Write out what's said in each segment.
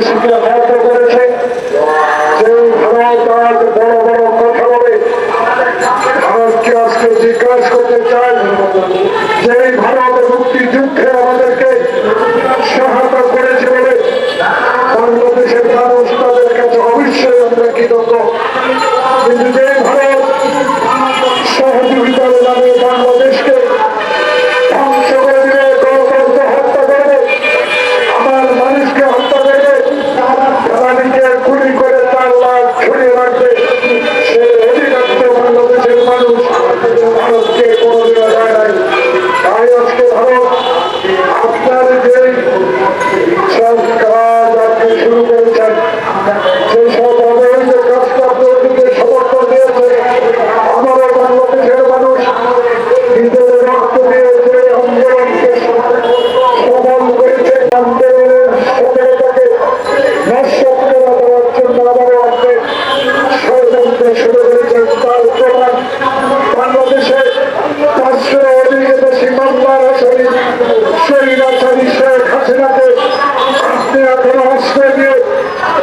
শিখে Show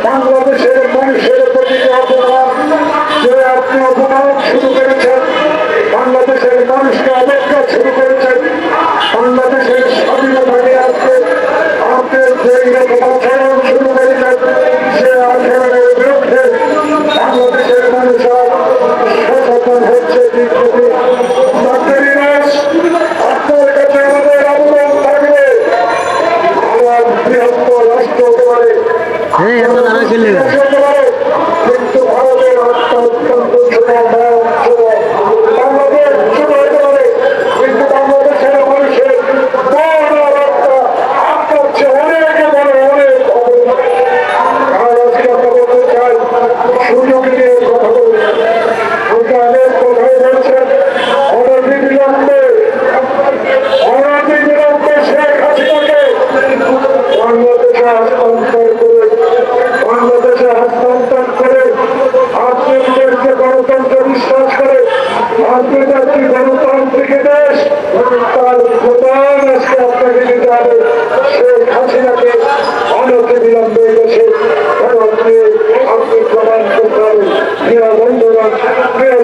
বাংলাদেশ এদিকে দেশ তার প্রধান আজকে আপনাকে দিতে হবে সেই হাসিনাকে আপনি প্রমাণ করতে হবে বন্ধুরা প্রিয়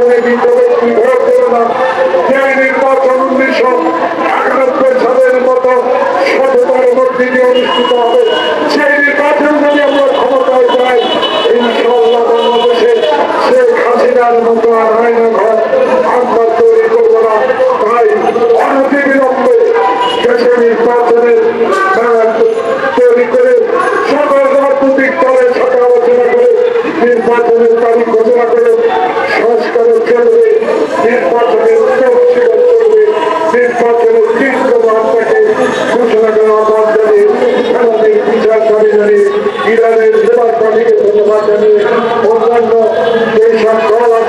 con el. Boa, Deus.